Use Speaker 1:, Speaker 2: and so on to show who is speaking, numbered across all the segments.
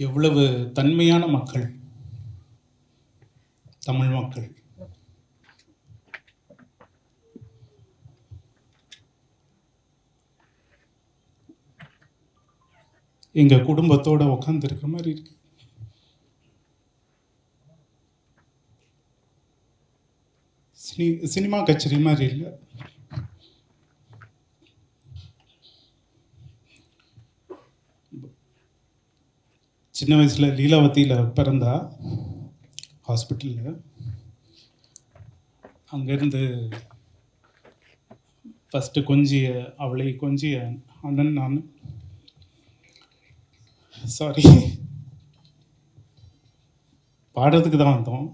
Speaker 1: எவ்வளவு தன்மையான மக்கள்? தமிழ் மக்கள். எங்க குடும்பத்தோட உட்கார்ந்து இருக்கிற மாதிரி இருக்கு. சினி சினிமா கச்சேரி மாதிரி இல்லை. சின்ன வயசில் லீலாவதியில் பிறந்தா ஹாஸ்பிட்டலில் அங்கேருந்து ஃபஸ்ட்டு கொஞ்சிய அவளை கொஞ்சிய அண்ணன் நான். சாரி பாடுறதுக்கு தான் வந்தோம்.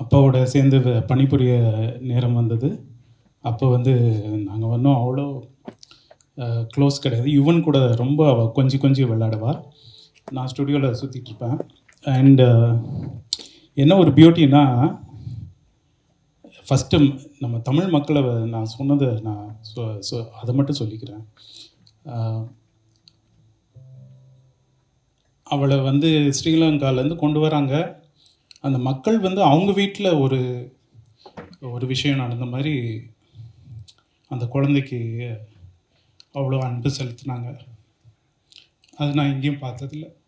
Speaker 1: அப்பாவோட சேர்ந்து பணிபுரிய நேரம் வந்தது. அப்போ வந்து நாங்கள் ஒன்றும் அவ்வளோ க்ளோஸ் கிடையாது. யுவன் கூட ரொம்ப அவள் கொஞ்சி கொஞ்சி விளாடுவாள் நான் ஸ்டுடியோவில் சுற்றிட்டு இருப்பேன் அண்டு என்ன ஒரு பியூட்டின்னா ஃபஸ்ட்டு நம்ம தமிழ் மக்களை நான் சொன்னதை நான் சொ அதை மட்டும் சொல்லிக்கிறேன். அவளை வந்து ஸ்ரீலங்காலேருந்து கொண்டு வராங்க. அந்த மக்கள் வந்து அவங்க வீட்டில் ஒரு ஒரு விஷயம் நடந்த மாதிரி அந்த குழந்தைக்கு அவ்வளோ அன்பு செலுத்தினாங்க. அது நான் எங்கேயும் பார்த்ததில்ல.